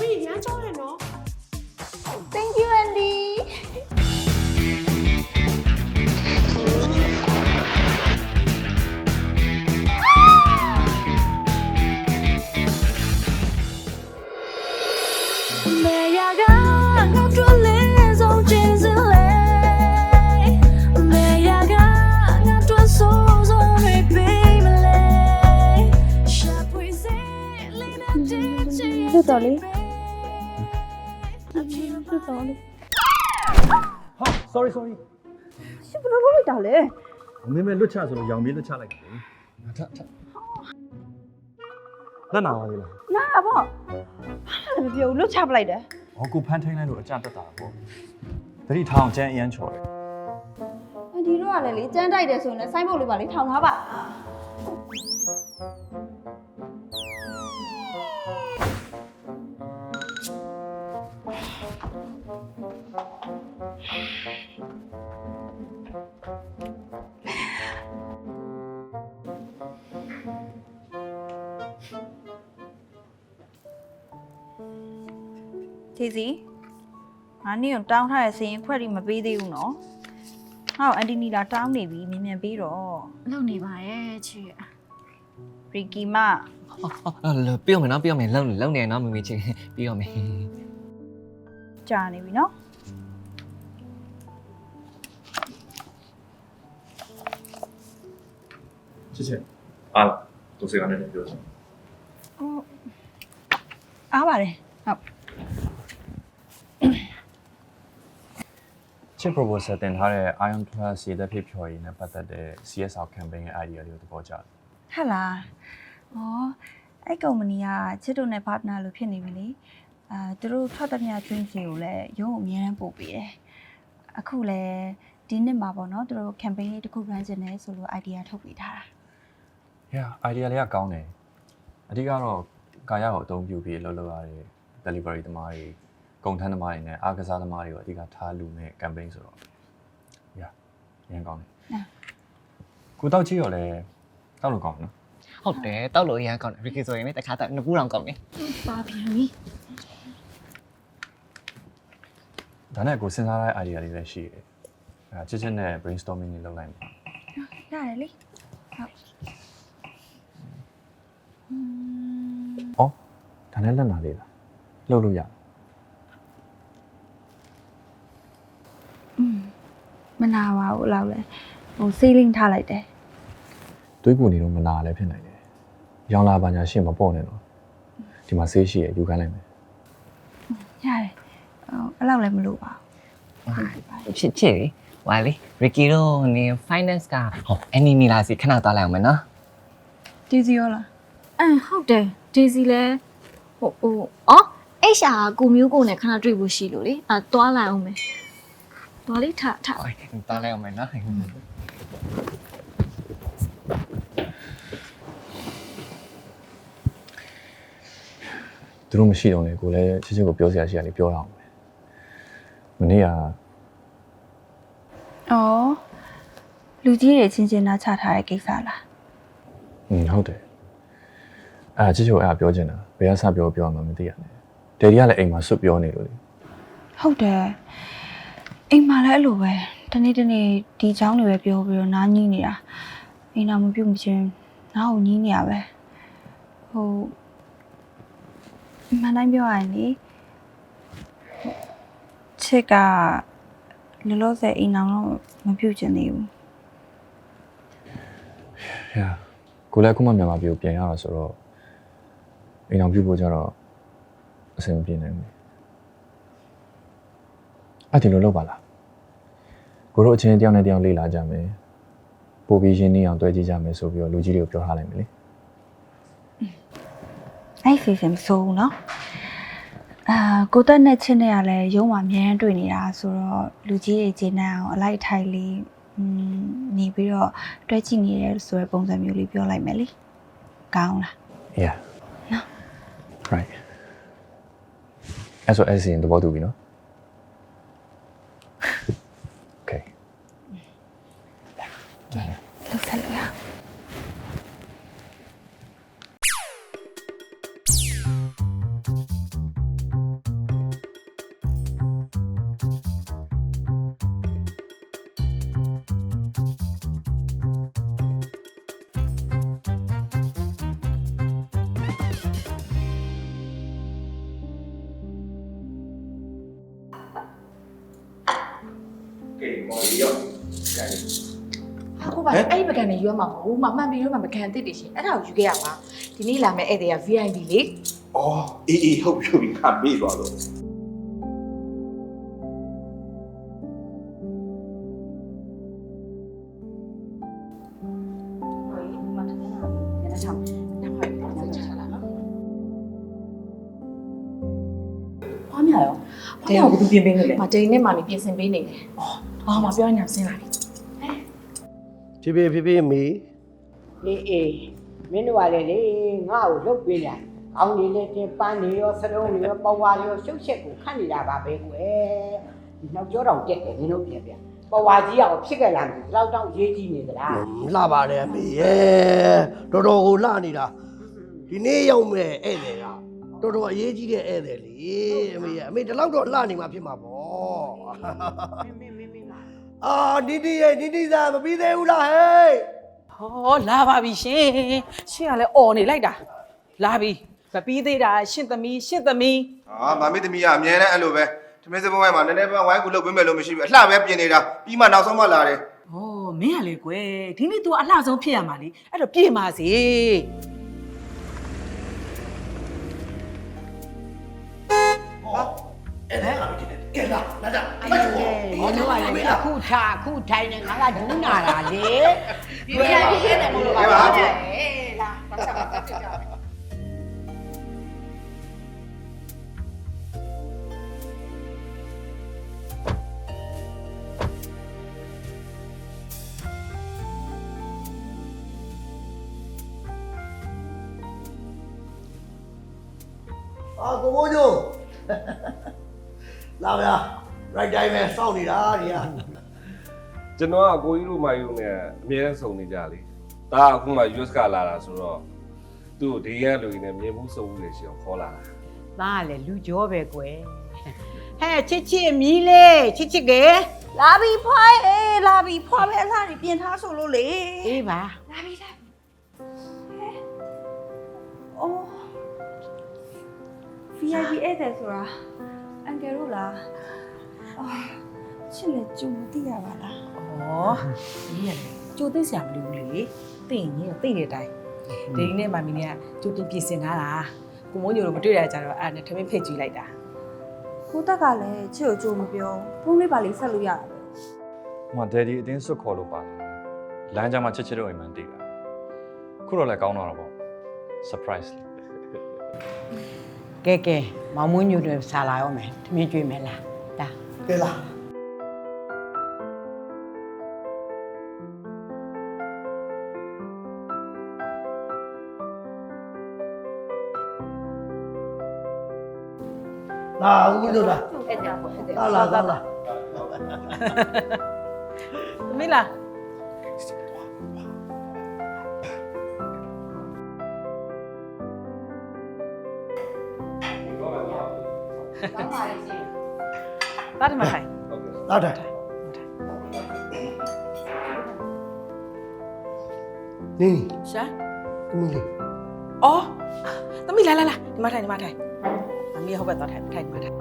သမီးရမ်းကြောက် ပြေမပါလွတ်တော်လေးဟာ sorry sorry ရှင်ဘယ်လိုလုပ်လိုက်တာလဲမင်းမဲလွတ်ချဆိုလို့ရောင်ပြေးလွတ်ချလိုက်တယ်ငါထထလက်နာပါလေလားနားပေါ့ဘာလဲမပြောဘူးလွတ်ချပလိုက်တယ်ဟောကိုဖန်းထိန်လိုက်လို့အကြတက်တာပေါ့တတိထောင်ကျန်းအရန်ချော်တယ်အန်ဒီတို့ကလည်းလေကြမ်းတိုက်တယ်ဆိုရင်လည်းစိုင်းပုတ်လေးပါလေထောင်ထားပါ ဒီစီငါနေ့ကတောင်းထားတဲ့စရင်ဖွဲ့ပြီးမပေးသေးဘူးနော်ဟောအန်တီနီလာတောင်းနေပြီမြန်မြန်ပေးတော့လုပ်နေပါရဲ့ချစ်ရီကီမအော်လောပြောမယ်နော်ပြောမယ်လုံလုံနေနော်မမေချင်းပြီးတော့မယ်ကြာနေပြီနော်ချစ်ချစ်အားလားသူစကနေပြောချင်ဟုတ်အားပါတယ်ဟုတ် ချစ် proposal တင်ထားတဲ့ Ion Plus ရေသက်ဖြစ်ဖြော်ရည်နဲ့ပတ်သက်တဲ့ CSR campaign ရဲ့ idea လေးကိုသဘောကျတယ်ဟဲ့လားဩအဲ့ကုမ္ပဏီကချစ်တို့နဲ့ partner လို့ဖြစ်နေပြီလေအာသူတို့ထွက်သမျှ drink တွေကိုလည်းရုံးအများန်းပို့ပေးတယ်အခုလည်းဒီနှစ်မှာပေါ့နော်သူတို့ campaign လေးတစ်ခု run ချင်တယ်ဆိုလို့ idea ထုတ်ပေးထားတာ။ Yeah idea လေးကကောင်းတယ်။အဓိကတော့ကာယကိုအသုံးပြုပြီးအလုပ်လုပ်ရတဲ့ delivery သမားတွေ ကုန်ထမ်းသမားတွေနဲ့အားကစားသမားတွေကိုအဓိကထားလူမဲ့ campaign ဆိုတော့ Yeah ရန်ကောင်းတယ်။ကိုတောက်ချီရောလဲတောက်လို့ကောင်းနော်ဟုတ်တယ်တောက်လို့အရင်ကောင်းတယ်ရီကီဆိုရင်လည်းတခါတော့နှစ်ခုတောင်ကောင်းတယ်ပါပြန်ပြီ။ဒါနဲ့ကိုစဉ်းစားတဲ့ idea လေးလည်းရှိတယ်။အဲချစ်ချစ်နဲ့ brainstorming လေးလုပ်လိုက်မှာရတယ်လေဟုတ်။အော်ဒါနဲ့လက်နာလေးလား။လုပ်လို့ရမ နာပါဘူးအဲ့လောက်လဲဟို ceiling ထားလိုက်တယ်။တွေးပူနေတော့မနာလည်းဖြစ်နိုင်တယ်။ရောင်လာပါညာရှင့်မပေါ့နဲ့တော့။ဒီမှာဆေးရှိရယူခိုင်းလိုက်မယ်ရတယ်ဟိုအဲ့လောက်လည်းမလို့ပါဘူးချစ်ချစ်လေဟွာလေရီကီတို့နေ finance ကဟောအနီနီလာစီခဏသွားလိုက်အောင်မယ်နော်ဒီစီရောလားအမ်ဟုတ်တယ်ဒေစီလဲဟိုဟိုအော် HR ကိုမျိုးကိုနဲ့ခဏတွေ့ဖို့ရှိလို့လေအဲသွားလိုက်အောင်မယ် သွားလေးထထဟောသွားလိုက်အောင်မယ်နော်။သူတို့မရှိတော့လေကိုလည်းချစ်ချစ်ကိုပြောစရာရှိရလေပြောရအောင်မယ်။မနေ့ကအော်လူကြီးတွေချင်းချင်းနားချထားတဲ့ကိစ္စလားอืมဟုတ်တယ်။အဲချစ်ချစ်ကိုအဲ့ဒါပြောချင်တာဘယ်ကစပြောပြောမှမသိရနဲ့။ဒေဒီကလည်းအိမ်မှာစွတ်ပြောနေလို့လေဟုတ်တယ် အိမ်မှာလည်းအဲ့လိုပဲတနေ့တနေ့ဒီเจ้าတွေပဲပြောပြီးတော့နားညင်းနေတာအိမ်တော်မပြုတ်မချင်းနားကိုညင်းနေရပဲဟိုမန်တိုင်းပြောရရင်လေချစ်ကလောလောဆယ်အိမ်တော်တော့မပြုတ်ချင်သေးဘူး ။ဟဲ့ကိုလည်းအခုမှမြန်မာပြည်ကိုပြန်ရတာဆိုတော့အိမ်အောင်ပြုတ်ဖို့ကြတော့အဆင်မပြေနိုင်ဘူး အဲ့ဒီလိုလုပ်ပါလားကိုတို့အချင်းတယောက်နဲ့တယောက်လေ့လာကြမယ်ပို့ပြီးရင်းနှီးအောင်တွေ့ကြည့်ကြမယ်ဆိုပြီးတော့လူကြီးတွေကိုပြောထားလိုက်မယ်လေအဲ့ဖေဖေမစိုးဘူးနော်အာကိုတက်နဲ့ချင်းနဲ့ကလည်းရုံးမှာအများကြီးတွေ့နေတာဆိုတော့လူကြီးတွေဂျင်းနန်းအောင်အလိုက်အထိုက်လေးอืมနေပြီးတော့တွဲကြည့်နေရဲဆိုတဲ့ပုံစံမျိုးလေးပြောလိုက်မယ်လေကောင်းလား Yeah. Right. အဲ့ဆိုအဲ့စီရင်သဘောတူပြီနော် လောက်ဆက်လို့ ရအောင်ဟာကိုပါအဲ့ဒီပကံနေရွက်မှာမဟုတ်ဘူးမမှန်ပြီးရွက်မှာပကံတစ်တည်ရှင်အဲ့ဒါကိုယူခဲ့ရမှာဒီနေ့လာမယ့်ဧည့်သည်က VIP လေအော်အေးအေးဟုတ်ပြီဟုတ်ပြီခါမေ့သွားတော့ဖွားမြရောဖွားမြကိုဘယ်သူပြင်ပေးလို့လဲမတိန်နဲ့မာမီပြင်ဆင်ပေးနေတယ်အော်အော်မပြောရင်တော့ဆင်းလာပြီ ဖြည်းဖြည်းဖြည်းဖြည်းမေးအေးအေးမင်းတို့ကလည်းလေငါ့ကိုလုတ်ပေးလိုက်ကောင်းနေလေတင်ပန်းနေရောစလုံးနေရောပဝါရောရှုပ်ချက်ကိုခတ်နေတာပါပဲကွယ်ဒီနောက်ကျောတောင်တက်တယ်နင်တို့ပြန်ပြန်ပဝါကြီးအောင်ဖြစ်ခဲ့လာတယ်ဒီလောက်တောင်ရေးကြည့်နေသလားလှပါတယ်မေရဲ့တော်တော်ကိုလှနေတာဒီနေ့ရောက်မဲ့ဧည့်သည်ကတော်တော်အရေးကြီးတဲ့ဧည့်သည်လေအမေရဲ့အမေဒီလောက်တော့လှနေမှာဖြစ်မှာပေါ့မင်းမင်းမင်းလာ အာနီတီရဲ့နီတီစာမပြီးသေးဘူးလားဟဲ့ဟောလာပါပြီရှင်ရှင်ကလည်းអော်နေလိုက်တာလာပြီမပြီးသေးတာရှင်သမီးရှင်သမီးဟာမမေသမီးကအမြဲတမ်းအဲ့လိုပဲထမင်းစပွဲမှာနည်းနည်းပဲဝိုင်းကူလုပ်ပေးမယ်လို့မရှိဘူးအလှပဲပြင်နေတာပြီးမှနောက်ဆုံးမှလာတယ်ဩမင်းကလေကွယ်ဒီနေ့ तू အလှဆုံးဖြစ်ရမှာလေအဲ့တော့ပြေပါစေအဲ့ဒါ ကကဲလာလာတာအဲ့ဒါလေမင်းတို့ကလည်းအခုထားအခုထိုင်နေငါကဒူးနာတာလေ VIP ဖြစ်တယ်မလို့ပါဟုတ်ပါဘူးလာဘာချက်ပါချက်ကြအာကိုမိုးညို လာဗျာ right time ပဲစောင့်နေတာဒီကကျွန်တော်ကအကိုကြီးတို့မာယူနဲ့အမြဲတမ်းစုံနေကြလေဒါကအခုမှ US ကလာတာဆိုတော့သူ့ကိုဒေးရန်လူကြီးနဲ့မြင်မှုစုံမှုတွေရှိအောင်ခေါ်လာတာသားကလည်းလူကြောပဲကွယ်ဟဲ့ချစ်ချစ်မြည်လေးချစ်ချစ်ကဲလာပြီဖွားအေးလာပြီဖွားပဲအလှတွေပြင်ထားဆိုလို့လေအေးပါလာပြီလာအိုး VIP ဧည့်သည်ဆိုတာအန် ကယ်တို့လားအာချစ်လေကြုံမသိရပါလားဩမင်းကလေကြိုသိစရာမလိုဘူးလေသိရင်ရင်သိတဲ့အတိုင်းဒီနေ့မှမင်းကကြိုတင်ပြင်ဆင်ထားတာကိုမိုးညိုတို့မတွေ့ရကြတော့အဲ့ဒါနဲ့ထမင်းဖိတ်ကြည့်လိုက်တာကိုတက်ကလည်းချစ်ကိုကြိုမပြောဖုန်းလေးပါလေးဆက်လို့ရတာပဲ။ဟိုဒယ်ဒီအတင်းစွတ်ခေါ်လို့ပါ။လမ်းကြားမှာချစ်ချစ်တို့အိမ်မှန်တိတာ။ခုတော့လည်းကောင်းတော့တာပေါ့။ surprise လေး ကဲကဲမောင်မွန်းညိုတွေဆာလာရောမယ်ထမင်းကျွေးမယ်လားဒါကဲလာလာဦးတို့လာအဲ့ဒါပေါ့အဲ့ဒါလာလာလာလာသမီးလား ကောင်းပါလေရှင်တားတယ်မထိုင်ဟုတ်ကဲ့လာတယ်နင်းရှာသမီးလေးအော်သမီးလာလာလာဒီမှာထိုင်ဒီမှာထိုင်မမီးဟုတ်ဘက်သွားထိုင်ထိုင်ဒီမှာထိုင်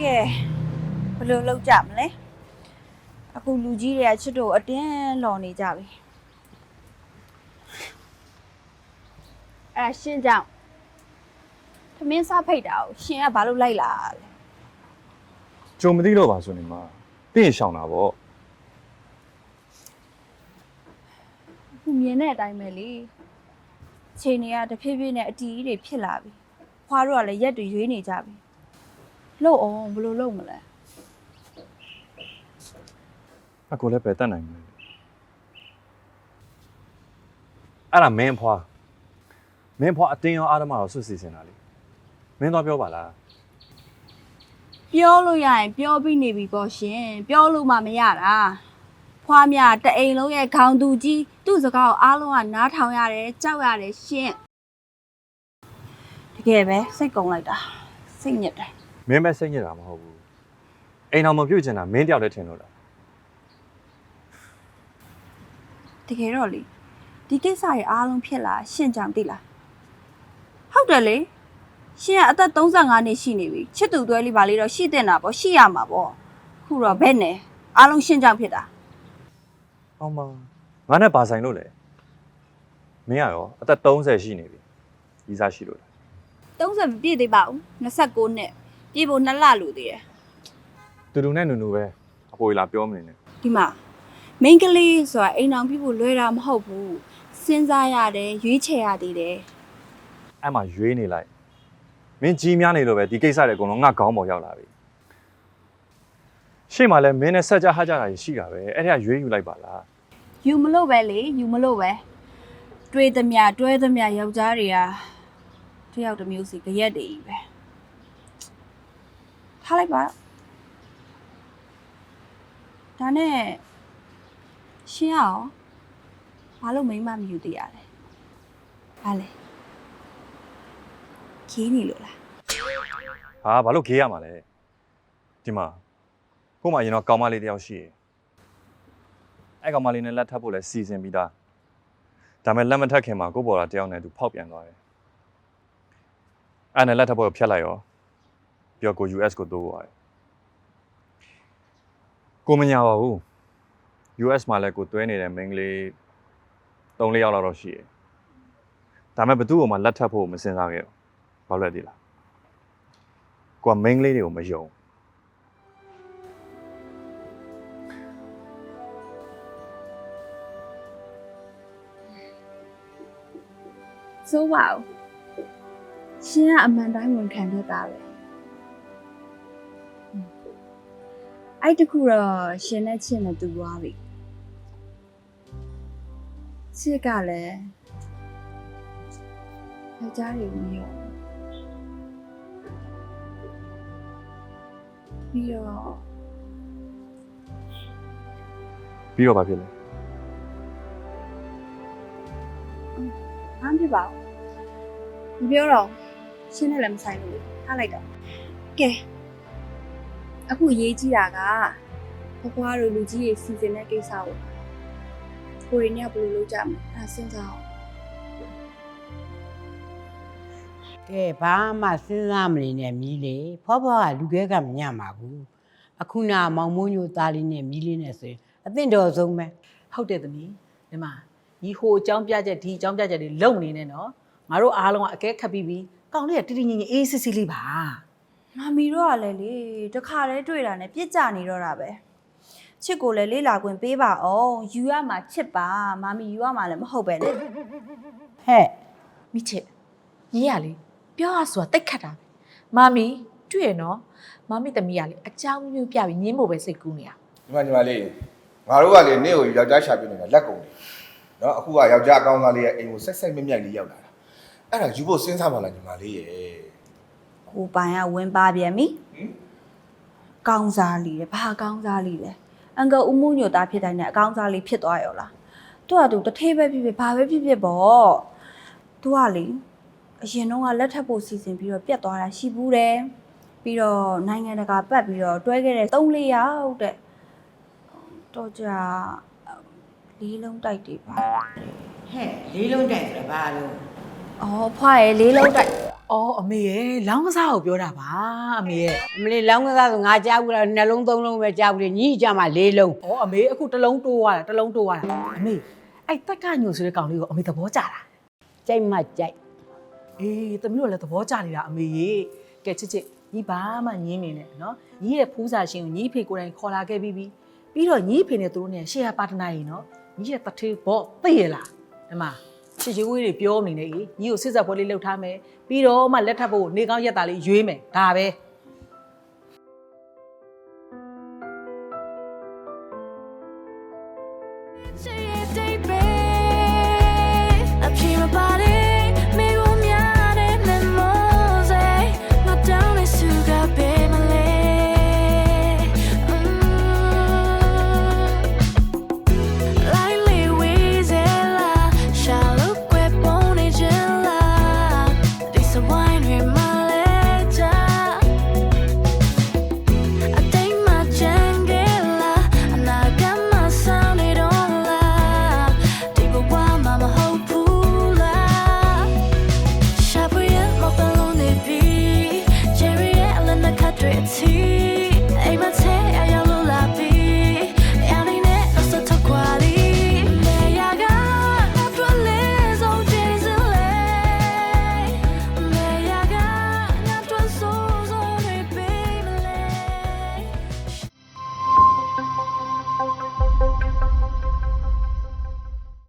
ကဲဘယ်လိုလုပ်ကြမလဲအခုလူကြီးတွေကချစ်တို့အတင်းလော်နေကြပြီအဲ့ဒါရှင်းကြောင်သမင်းစားဖိတ်တာကိုရှင်ကဘာလို့လိုက်လာလဲကြုံမသိတော့ပါဆိုနေမှာတင်းရင်ရှောင်တာပေါ့ခုမြင်တဲ့အတိုင်းပဲလေချိန်တွေကတဖြည်းဖြည်းနဲ့အတီးတွေဖြစ်လာပြီဖွားတို့ကလည်းရက်တွေရွေးနေကြပြီ လှုပ်အောင်ဘယ်လိုလုပ်မလဲအကိုလည်းပဲတတ်နိုင်မယ်အဲ့ဒါမင်းဖွာမင်းဖွာအတင်းရောအာဓမရောဆွတ်စီစင်တာလေမင်းတော့ပြောပါလားပြောလို့ရရင်ပြောပြီးနေပြီပေါ့ရှင်ပြောလို့မှမရတာဖွားမြတအိမ်လုံးရဲ့ခေါင်းသူကြီးသူ့စကားကိုအားလုံးကနားထောင်ရတယ်ကြောက်ရတယ်ရှင်တကယ်ပဲစိတ်ကုန်လိုက်တာစိတ်ညစ်တယ် မင်းပဲစိတ်ညစ်တာမဟုတ်ဘူးအိမ်အောင်မပြုတ်ချင်တာမင်းတယောက်တည်းထင်လို့လားတကယ်တော့လေဒီကိစ္စရဲ့အားလုံးဖြစ်လာရှင့်ကြောင့်သိလားဟုတ်တယ်လေရှင်ကအသက်35နှစ်ရှိနေပြီချစ်သူတွဲလေးပါလေးတော့ရှိတင်တာပေါ့ရှိရမှာပေါ့ခုတော့ဘယ်နဲ့အားလုံးရှင့်ကြောင့်ဖြစ်တာအောင်မငါနဲ့ပါဆိုင်လို့လေမင်းကရောအသက်30ရှိနေပြီဒီစားရှိလို့လား30မပြည့်သေးပါဘူး29နှစ် ပြည့်ဖို့2လလိုသေးတယ်တူတူနဲ့နူနူပဲအပေါ်လာပြောမနေနဲ့ဒီမှာမိန်းကလေးဆိုတာအိမ်အောင်ပြည့်ဖို့လွယ်တာမဟုတ်ဘူးစဉ်းစားရတယ်ရွေးချယ်ရသေးတယ်အဲ့မှာရွေးနေလိုက်မင်းကြီးများနေလို့ပဲဒီကိစ္စတွေအကုန်လုံးငါခေါင်းပေါ်ရောက်လာပြီရှေ့မှာလည်းမင်းနဲ့ဆက်ကြဟကြတာရှိတာပဲအဲ့ဒါရွေးယူလိုက်ပါလားယူမလို့ပဲလေယူမလို့ပဲတွေးသမျှတွဲသမျှယောက်ျားတွေကတယောက်တစ်မျိုးစီကြရက်တည်းကြီးပဲ ထားလိုက်ပါဒါနဲ့ရှင်းအောင်ဘာလို့မိမမယူသေးရလဲဘာလဲခီးနေလို့လားဟာဘာလို့ခေးရမှာလဲဒီမှာကို့မှာရင်တော့ကောင်မလေးတယောက်ရှိရယ်အဲ့ကောင်မလေးနဲ့လက်ထပ်ဖို့လဲစီစဉ်ပြီးသားဒါမဲ့လက်မထပ်ခင်မှာကို့ပေါ်လာတယောက်နဲ့သူဖောက်ပြန်သွားတယ်အဲ့နဲ့လက်ထပ်ဖို့ဖြတ်လိုက်ရော ပြီးတော့ကို US ကိုတိုးသွားတယ်ကိုမညာပါဘူး US မှာလည်းကိုတွဲနေတဲ့မိန်းကလေး၃၄ယောက်လောက်တော့ရှိရယ်ဒါမဲ့ဘသူ့ကိုမှလက်ထပ်ဖို့မစင်စားခဲ့ဘူးဘာလို့လဲသိလားကိုကမိန်းကလေးတွေကိုမယုံစိုးပါဦးရှင်ကအမှန်တိုင်းဝန်ခံတတ်တာပဲ အဲ့တခုတော့ရှင်နဲ့ချစ်နဲ့တူသွားပြီချစ်ကလည်းယောက်ျားတွေမယုံပြီးတော့ပြီးတော့ဘာဖြစ်လဲဘာမှမဖြစ်ပါဘူးမပြောတော့ရှင်းနဲ့လည်းမဆိုင်ဘူးလေထားလိုက်တော့ကဲ အခုအရေးကြီးတာကဘဘွားတို့လူကြီးတွေစီစဉ်တဲ့ကိစ္စကိုကိုရီးယားဘယ်လိုလုပ်ကြမလဲအဲဒါစဉ်းစားအောင်ကဲဘာမှစဉ်းစားမနေနဲ့မြည်လေဖွားဖွားကလူခဲကမညံ့ပါဘူးအခုနာမောင်မိုးညိုသားလေးနဲ့မြည်လေးနဲ့ဆိုရင်အသင့်တော်ဆုံးပဲဟုတ်တယ်သမီးဒီမှာညီဟိုအကြောင်းပြချက်ဒီအကြောင်းပြချက်တွေလုံနေနေနော်ငါတို့အားလုံးကအကဲခတ်ပြီးပြီးကောင်းလေးကတိတိညင်ညင်အေးစစ်စစ်လေးပါ မမီတော့ကလည်းလေတခါတည်းတွေ့တာနဲ့ပြစ်ကြနေတော့တာပဲချစ်ကိုလည်းလေးလာခွင့်ပေးပါအောင်ယူရမှာချစ်ပါမမီယူရမှာလည်းမဟုတ်ပဲနဲ့ဟဲ့မိချစ်ညီရလေပြောရဆိုတာတိတ်ခတ်တာပဲမမီတွေ့ရနော်မမီသမီးကလေအကြောင်းမျိုးပြပြီးညင်းဖို့ပဲစိတ်ကူးနေတာဒီမှာညီမလေးငါတို့ကလေနေ့ကိုယောက်ျားရှာပြနေတာလက်ကုန်တယ်နော်အခုကယောက်ျားအကောင်းသားလေးရဲ့အိမ်ကိုဆက်ဆက်မြက်မြက်လေးရောက်လာတာအဲ့ဒါယူဖို့စဉ်းစားပါလားညီမလေးရဲ့ ကိုပိုင်ကဝင်ပါပြန်ပြီကောင်းစားလီတယ်ဘာကောင်းစားလီလဲအန်ကဦးမိုးညိုသားဖြစ်တိုင်းနဲ့အကောင်းစားလေးဖြစ်သွားရောလားသူကသူတထေးပဲဖြစ်ဖြစ်ဘာပဲဖြစ်ဖြစ်ပေါ့သူကလေအရင်တော့ကလက်ထပ်ဖို့စီစဉ်ပြီးတော့ပြတ်သွားတာရှိဘူးတယ်ပြီးတော့နိုင်ငံတကာပတ်ပြီးတော့တွဲခဲ့တဲ့၃၄ယောက်တဲ့တော့ကြလေးလုံးတိုက်တွေပါဟဲ့လေးလုံးတိုက်ဆိုတာဘာလို့ အော်ဖွားရဲ့လေးလုံးတိုက်အော်အမေရဲ့လောင်းကစားကိုပြောတာပါအမေရဲ့အမလေးလောင်းကစားဆိုငါကြားဘူးလားနှလုံးသုံးလုံးပဲကြားဘူးလေညီကြမှာလေးလုံး။အော်အမေအခုတစ်လုံးတိုးသွားတာတစ်လုံးတိုးသွားတာအမေအဲ့တက်ကညိုဆိုတဲ့ကောင်လေးကိုအမေသဘောကျတာကြိုက်မှကြိုက်။အေးသမီးတို့လည်းသဘောကျနေတာအမေရေ။ကဲချစ်ချစ်ညီဘာမှညင်းနေနဲ့နော်။ညီရဲ့ဖူးစာရှင်ကိုညီဖေကိုယ်တိုင်ခေါ်လာခဲ့ပြီးပြီးပြီးတော့ညီဖေနဲ့သူတို့နဲ့ရှေ့ရပါတနာရင်နော်။ညီရဲ့တထေးဘော့သိရလား။ဒီမှာ ချစ်ချစ်ဝေးတွေပြောနေနေကြီးညီကိုစစ်ဆက်ပွဲလေးလှုပ်ထားမယ်။ပြီးတော့မှလက်ထပ်ဖို့နေကောင်းရက်တာလေးရွေးမယ်ဒါပဲ။ Say